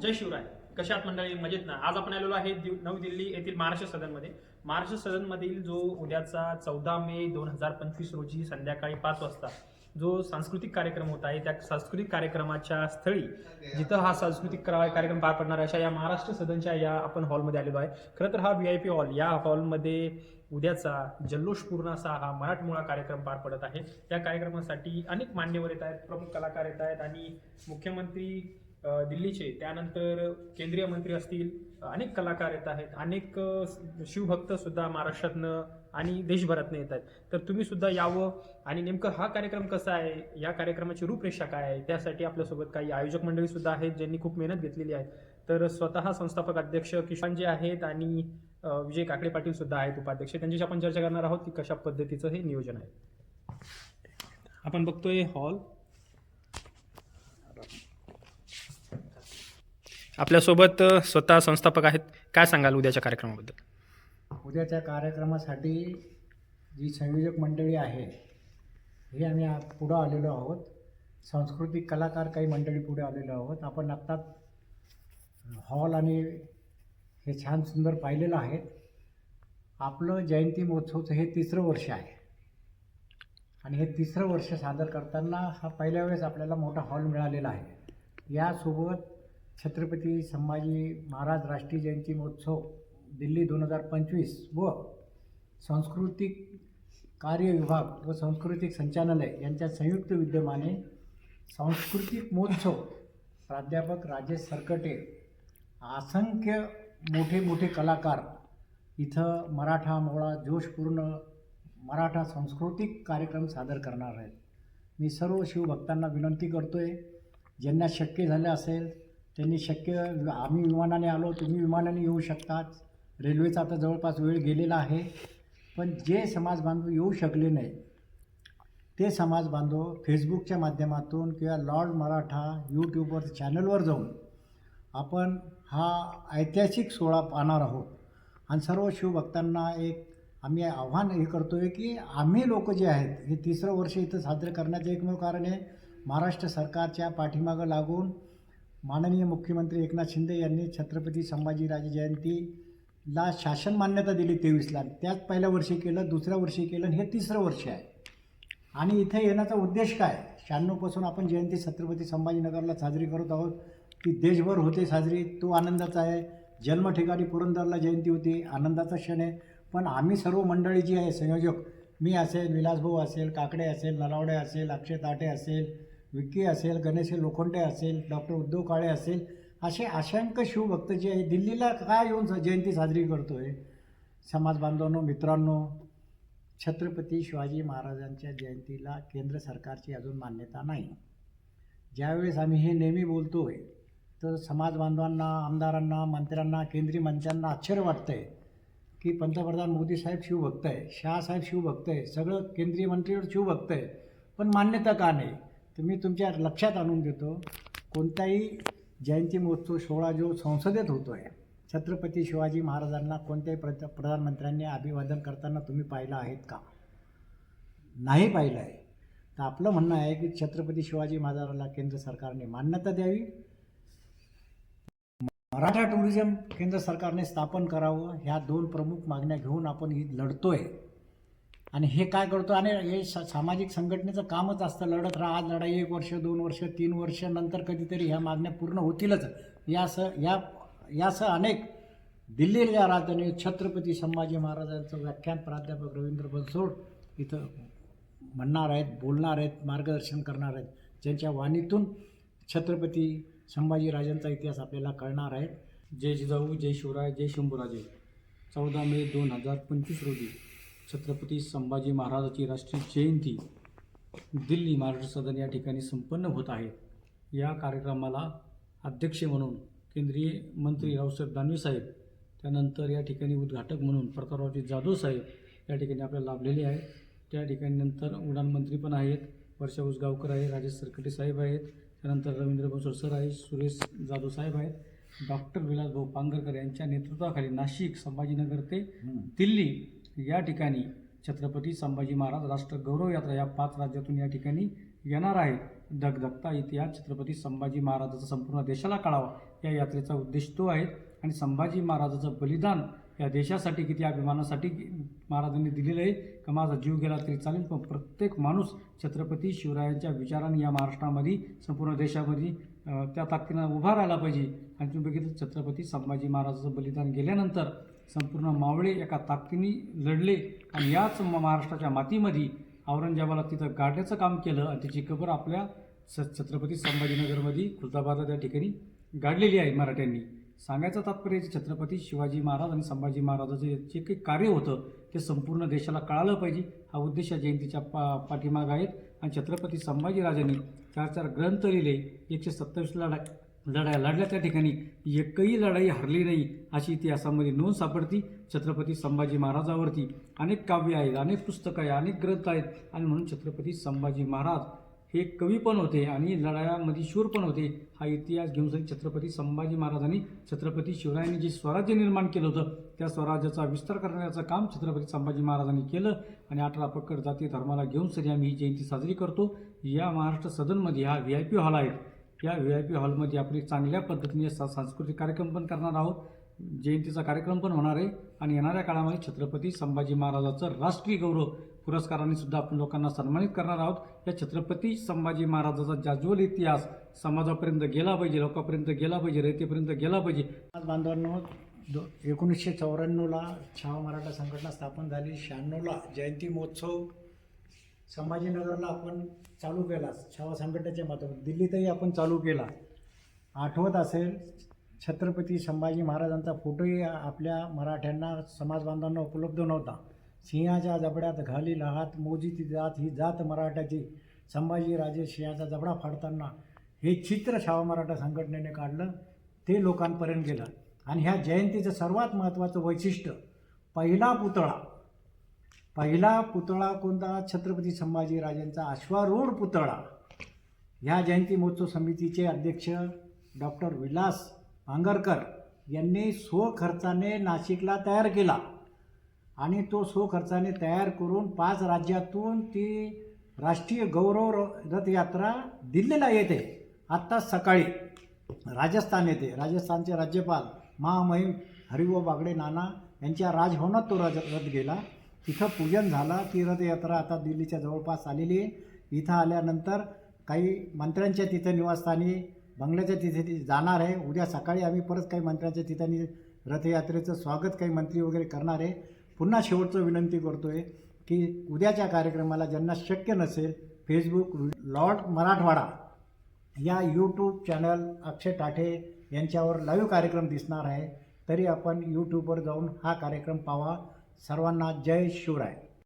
जय शिवराय. कशात मंडळी? मजेत ना? आज आपण आलेलो आहे नवी दिल्ली येथील महाराष्ट्र सदनमध्ये. महाराष्ट्र सदनमधील जो उद्याचा चौदा मे दोन हजार पंचवीस रोजी संध्याकाळी पाच वाजता जो सांस्कृतिक कार्यक्रम होत आहे त्या सांस्कृतिक कार्यक्रमाच्या स्थळी जिथं हा सांस्कृतिक कार्यक्रम पार पडणार आहे अशा या महाराष्ट्र सदनच्या या आपण हॉलमध्ये आलेलो आहे. खरं तर हा व्ही आय पी हॉल या हॉलमध्ये उद्याचा जल्लोषपूर्ण असा हा मराठमोळा कार्यक्रम पार पडत आहे. या कार्यक्रमासाठी अनेक मान्यवर येत आहेत प्रमुख कलाकार येत आहेत आणि मुख्यमंत्री दिल्लीचे. त्यानंतर केंद्रीय मंत्री असतील अनेक कलाकार येत आहेत. अनेक शिवभक्त सुद्धा महाराष्ट्रातनं आणि देशभरातनं येत आहेत. तर तुम्ही सुद्धा यावं. आणि नेमकं हा कार्यक्रम कसा आहे? या कार्यक्रमाची रूपरेषा काय आहे? त्यासाठी आपल्यासोबत काही आयोजक मंडळी सुद्धा आहेत ज्यांनी खूप मेहनत घेतलेली आहे. तर स्वतः संस्थापक अध्यक्ष किशन जे आहेत आणि विजय काकडे पाटील सुद्धा आहेत उपाध्यक्ष. त्यांच्याशी आपण चर्चा करणार आहोत की कशा पद्धतीचं हे नियोजन आहे. आपण बघतोय हॉल. आपल्यासोबत स्वतः संस्थापक आहेत. काय सांगाल उद्याच्या कार्यक्रमाबद्दल? उद्याच्या कार्यक्रमासाठी जी संयोजक मंडळी आहे हे आम्ही पुढं आलेलो आहोत. सांस्कृतिक कलाकार काही मंडळी पुढे आलेलो आहोत. आपण आत्ताच हॉल आणि हे छान सुंदर पाहिलेलं आहे. आपलं जयंती महोत्सवचं हे तिसरं वर्ष आहे. आणि हे तिसरं वर्ष सादर करताना हा पहिल्या वेळेस आपल्याला मोठा हॉल मिळालेला आहे. यासोबत छत्रपती संभाजी महाराज राष्ट्रीय जयंती महोत्सव दिल्ली दोन हजार पंचवीस व सांस्कृतिक कार्य विभाग व सांस्कृतिक संचालनालय यांच्या संयुक्त विद्यमाने सांस्कृतिक महोत्सव प्राध्यापक राजेश सरकटे असंख्य मोठे मोठे कलाकार इथं मराठा मोळा जोशपूर्ण मराठा सांस्कृतिक कार्यक्रम सादर करणार आहेत. मी सर्व शिवभक्तांना विनंती करतो आहे ज्यांना शक्य झालं असेल त्यांनी शक्य आम्ही विमानाने आलो तुम्ही विमानाने येऊ शकतात. रेल्वेचा आता जवळपास वेळ गेलेला आहे. पण जे समाज बांधव येऊ शकले नाही ते समाज बांधव फेसबुकच्या माध्यमातून किंवा लॉर्ड मराठा यूट्यूबवर चॅनलवर जाऊन आपण हा ऐतिहासिक सोहळा पाहणार आहोत. आणि सर्व शिवभक्तांना एक आम्ही आव्हान हे करतो आहे की आम्ही लोक जे आहेत हे तिसरं वर्ष इथं साजरं करण्याचं एकमेव कारण आहे. महाराष्ट्र सरकारच्या पाठीमागं लागून माननीय मुख्यमंत्री एकनाथ शिंदे यांनी छत्रपती संभाजीराजे जयंतीला शासन मान्यता दिली तेवीसला त्याच पहिल्या वर्षी केलं दुसऱ्या वर्षी केलं हे तिसरं वर्ष आहे. आणि इथे येण्याचा उद्देश काय? शहाण्णवपासून आपण जयंती छत्रपती संभाजीनगरला साजरी करत आहोत. ती देशभर होते साजरी. तो आनंदाचा आहे. जन्म ठिकाणी पुरंदरला जयंती होती. आनंदाचा क्षण आहे. पण आम्ही सर्व मंडळी जी आहे संयोजक मी असेल विलासभाऊ असेल काकडे असेल नलावडे असेल अक्षय ताटे असेल विकी असेल गणेश लोखंडे असेल डॉक्टर उद्धव काळे असेल असे अशांक शिवभक्त जे आहे दिल्लीला काय येऊन स- जयंती साजरी करतो आहे समाज बांधवांनो मित्रांनो छत्रपती शिवाजी महाराजांच्या जयंतीला केंद्र सरकारची अजून मान्यता नाही. ज्यावेळेस आम्ही हे नेहमी बोलतो आहे तर समाज बांधवांना आमदारांना मंत्र्यांना केंद्रीय मंत्र्यांना आश्चर्य वाटतं आहे की पंतप्रधान मोदी साहेब शिवभक्त आहे शहासाहेब शिवभक्त आहे सगळं केंद्रीय मंत्रीवर शिवभक्त आहे पण मान्यता का नाही? तर मी तुमच्या लक्षात आणून देतो कोणताही जयंती महोत्सव सोहळा जो संसदेत होतो आहे छत्रपती शिवाजी महाराजांना कोणत्याही प्र प्रधानमंत्र्यांनी अभिवादन करताना तुम्ही पाहिलं आहेत का? नाही पाहिलं आहे. तर आपलं म्हणणं आहे की छत्रपती शिवाजी महाराजांना केंद्र सरकारने मान्यता द्यावी. मराठा टुरिझम केंद्र सरकारने स्थापन करावं ह्या दोन प्रमुख मागण्या घेऊन आपण ही लढतो आहे आणि हे काय करतो आणि हे स सामाजिक संघटनेचं कामच असतं लढत राहा आज लढाई एक वर्ष दोन वर्ष तीन वर्ष नंतर कधीतरी ह्या मागण्या पूर्ण होतीलच. यासह या यासह अनेक दिल्लीच्या राजधानी छत्रपती संभाजी महाराजांचं व्याख्यान प्राध्यापक रवींद्र बनसोड इथं म्हणणार आहेत बोलणार आहेत मार्गदर्शन करणार आहेत ज्यांच्या वाणीतून छत्रपती संभाजीराजांचा इतिहास आपल्याला कळणार आहे. जय जिजाऊ जय शिवराय जय शंभूराजे. चौदा मे दोन हजार पंचवीस रोजी. छत्रपती संभाजी महाराजाची राष्ट्रीय जयंती दिल्ली महाराष्ट्र सदन या ठिकाणी संपन्न होत आहे. या कार्यक्रमाला अध्यक्ष म्हणून केंद्रीय मंत्री रावसाहेब दानवे साहेब त्यानंतर या ठिकाणी उद्घाटक म्हणून प्रतापरावजी जाधव साहेब या ठिकाणी आपल्याला लाभलेले आहेत. त्या ठिकाणी नंतर उडान मंत्री पण आहेत वर्षा उसगावकर आहे राजेश सरकटे साहेब आहेत त्यानंतर रवींद्र बनसोड सर आहे सुरेश जाधव साहेब आहेत. डॉक्टर विलासभाऊ पांगरकर यांच्या नेतृत्वाखाली नाशिक संभाजीनगर ते दिल्ली या ठिकाणी छत्रपती संभाजी महाराज राष्ट्र गौरव यात्रा या पाच राज्यातून या ठिकाणी येणार आहे धगधगता इतिहास छत्रपती संभाजी महाराजाचा संपूर्ण देशाला कळावा या यात्रेचा उद्देश तो आहे आणि संभाजी महाराजाचं बलिदान या देशासाठी किती अभिमानासाठी महाराजांनी दिलेलं आहे का माझा जीव गेला तरी चालेल. पण प्रत्येक माणूस छत्रपती शिवरायांच्या विचाराने या महाराष्ट्रामध्ये संपूर्ण देशामध्ये त्या ताकदीनं उभा राहिला पाहिजे. आणि तुम्ही बघितलं छत्रपती संभाजी महाराजाचं बलिदान गेल्यानंतर संपूर्ण मावळे एका ताकदीने लढले आणि याच महाराष्ट्राच्या मातीमध्ये औरंगजेबाला तिथं गाडण्याचं काम केलं आणि त्याची कबर आपल्या स छत्रपती संभाजीनगरमध्ये खुलताबादला त्या ठिकाणी गाडलेली आहे मराठ्यांनी. सांगायचं तात्पर्य छत्रपती शिवाजी महाराज आणि संभाजी महाराजाचं जे काही कार्य होतं ते संपूर्ण देशाला कळालं पाहिजे. हा उद्देश या जयंतीच्या पा पाठीमाग आहेत. आणि छत्रपती संभाजीराजांनी चार चार ग्रंथ लिहिले. एकशे सत्तावीस लढाई लढाया लढल्या त्या ठिकाणी. एकही लढाई हरली नाही अशी इतिहासामध्ये नोंद सापडती. छत्रपती संभाजी महाराजावरती अनेक काव्य आहेत अनेक पुस्तकं आहेत अनेक ग्रंथ आहेत. आणि म्हणून छत्रपती संभाजी महाराज हे कवी पण होते आणि लढायामध्ये शूर पण होते. हा इतिहास घेऊन सनी छत्रपती संभाजी महाराजांनी छत्रपती शिवरायांनी जे स्वराज्य निर्माण केलं होतं त्या स्वराज्याचा विस्तार करण्याचं काम छत्रपती संभाजी महाराजांनी केलं. आणि अठरा पक्कड जाती धर्माला घेऊन सरी आम्ही ही जयंती साजरी करतो. या महाराष्ट्र सदनमध्ये हा व्ही आय पी हॉल आहे. या व्ही आय पी हॉलमध्ये आपली चांगल्या पद्धतीने सा सांस्कृतिक कार्यक्रम पण करणार आहोत. जयंतीचा कार्यक्रम पण होणार आहे. आणि येणाऱ्या काळामध्ये छत्रपती संभाजी महाराजाचं राष्ट्रीय गौरव पुरस्काराने सुद्धा आपण लोकांना सन्मानित करणार आहोत. या छत्रपती संभाजी महाराजाचा जाज्वल इतिहास समाजापर्यंत गेला पाहिजे लोकांपर्यंत गेला पाहिजे रयतेपर्यंत गेला पाहिजे. आज बांधवांनो दो एकोणीसशे चौऱ्याण्णवला छावा मराठा संघटना स्थापन झाली. शहाण्णवला जयंती महोत्सव संभाजीनगरला आपण चालू केला. छावा संघटनेच्या माध्यमातून. दिल्लीतही आपण चालू केला. आठवत असेल छत्रपती संभाजी महाराजांचा फोटोही आपल्या मराठ्यांना समाज बांधवांना उपलब्ध नव्हता. सिंहाच्या जबड्यात घाली लहात मोजीची जात ही जात मराठ्याची संभाजीराजे सिंहाचा जबडा फाडताना हे चित्र छावा मराठा संघटनेने काढलं ते लोकांपर्यंत गेलं. आणि ह्या जयंतीचं सर्वात महत्त्वाचं वैशिष्ट्य पहिला पुतळा. पहिला पुतळा कोणता? छत्रपती संभाजीराजांचा अश्वारूढ पुतळा. ह्या जयंती महोत्सव समितीचे अध्यक्ष डॉक्टर विलास भांगरकर यांनी स्वखर्चाने नाशिकला तयार केला. आणि तो स्वखर्चाने तयार करून पाच राज्यातून ती राष्ट्रीय गौरव र- रथयात्रा दिल्लीला येते. आत्ता सकाळी राजस्थान येते. राजस्थानचे राज्यपाल महामहिम हरिभाऊ बागडे नाना यांच्या राजभवनात तो रथ गेला. तिथं पूजन झालं ती रथयात्रा आता दिल्लीच्या जवळपास आलेली आहे. इथं आल्यानंतर काही मंत्र्यांच्या तिथं निवासस्थानी बंगल्याच्या तिथे ती जाणार आहे. उद्या सकाळी आम्ही परत काही मंत्र्यांच्या ठिकाणी रथयात्रेचं स्वागत काही मंत्री वगैरे करणार आहे. पुन्हा शेवटचं विनंती करतो आहे की उद्याच्या कार्यक्रमाला ज्यांना शक्य नसेल फेसबुक लॉर्ड मराठवाडा या यूट्यूब चॅनल अक्षय टाठे यांच्यावर लाईव्ह कार्यक्रम दिसणार आहे. तरी आपण यूट्यूबवर जाऊन हा कार्यक्रम पावा. सर्वांना जय शिवराय.